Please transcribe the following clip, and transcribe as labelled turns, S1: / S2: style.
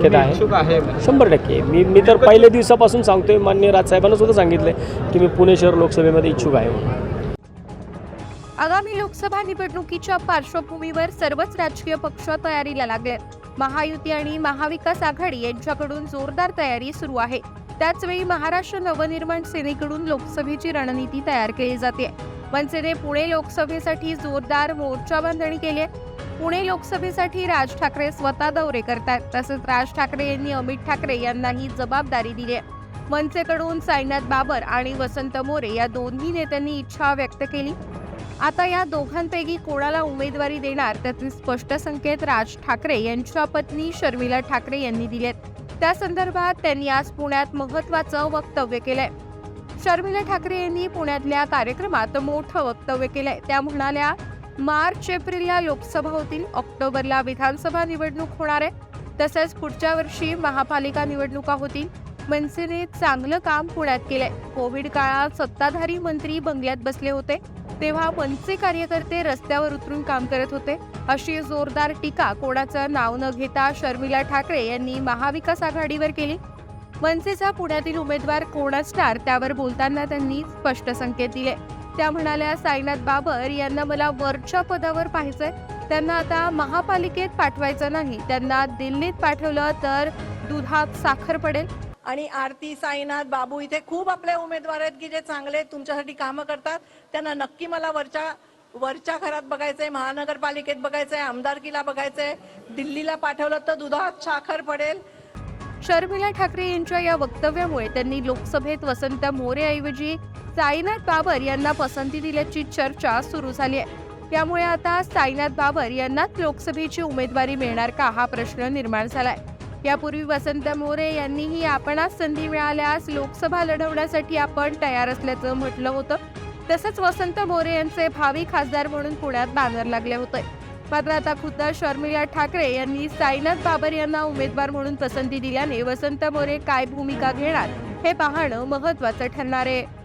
S1: शक्यता आहे.
S2: इच्छुक आहे.
S1: शंभर टक्के. मी मी तर पहिल्या दिवसापासून सांगतोय मान्य राजसाहेबांना सुद्धा सांगितलंय की मी पुणे शहर लोकसभेमध्ये इच्छुक आहे म्हणून.
S3: आगामी लोकसभा निवडणुकीच्या पार्श्वभूमीवर सर्वच राजकीय पक्ष तयारीला लागले. महायुती आणि महाविकास आघाडी यांच्याकडून जोरदार तयारी सुरू आहे. त्याचवेळी महाराष्ट्र नवनिर्माण सेनेकडून लोकसभेची रणनीती तयार केली जाते. मनसेने पुणे लोकसभेसाठी जोरदार मोर्चा बांधणी केली आहे. पुणे लोकसभेसाठी राज ठाकरे स्वतः दौरे करतात तसेच राज ठाकरे यांनी अमित ठाकरे यांनाही जबाबदारी दिली आहे. मनसेकडून साईनाथ बाबर आणि वसंत मोरे या दोन्ही नेत्यांनी इच्छा व्यक्त केली. आता या दोघांपैकी कोणाला उमेदवारी देणार? त्याचे स्पष्ट संकेत राज ठाकरे यांच्या पत्नी शर्मिला ठाकरे यांनी दिलेत त्या संदर्भात त्यांनी आज पुण्यात महत्वाचं वक्तव्य केलंय. शर्मिला ठाकरे यांनी पुण्यातल्या कार्यक्रमात मोठं वक्तव्य केलंय. त्या म्हणाल्या मार्च एप्रिलला लोकसभा होतील. ऑक्टोबरला विधानसभा निवडणूक होणार आहे. तसंच पुढच्या वर्षी महापालिका निवडणुका होतील. मनसेने चांगलं काम पुण्यात केलंय. कोविड काळात सत्ताधारी मंत्री बंगल्यात बसले होते. तेव्हा मनसे कार्यकर्ते रस्त्यावर उतरून काम करत होते. अशी जोरदार टीका कोणाचं नाव न घेता शर्मिला ठाकरे यांनी महाविकास आघाडीवर केली. मनसेचा पुण्यातील उमेदवार कोण असणार त्यावर बोलताना त्यांनी स्पष्ट संकेत दिले. त्या म्हणाल्या साईनाथ बाबर यांना मला वरच्या पदावर पाहायचंय. त्यांना आता महापालिकेत पाठवायचं नाही. त्यांना दिल्लीत पाठवलं तर दुधात साखर पडेल.
S4: आणि आरती साईनाथ बाबू इथे खूप आपले उमेदवार आहेत की जे चांगले तुमच्यासाठी कामं करतात. त्यांना नक्की मला वरच्या वरच्या घरात बघायचंय महानगरपालिकेत बघायचंय आमदारकीला बघायचंय. दिल्लीला पाठवलं तर दुधात साखर पडेल.
S3: शर्मिला ठाकरे यांच्या या वक्तव्यामुळे त्यांनी लोकसभेत वसंत मोरेऐवजी साईनाथ बाबर यांना पसंती दिल्याची चर्चा सुरू झाली आहे. त्यामुळे आता साईनाथ बाबर यांनाच लोकसभेची उमेदवारी मिळणार का हा प्रश्न निर्माण झालाय. यापूर्वी वसंत मोरे यांनीही आपणास संधी मिळाल्यास लोकसभा लढवण्यासाठी आपण तयार असल्याचं म्हटलं होतं. तसंच वसंत मोरे यांचे भावी खासदार म्हणून पुण्यात बॅनर लागले होते. मात्र आता खुद्द शर्मिला ठाकरे यांनी साईनाथ बाबर यांना उमेदवार म्हणून पसंती दिल्याने वसंत मोरे काय भूमिका घेणार हे पाहणं महत्वाचं ठरणार आहे.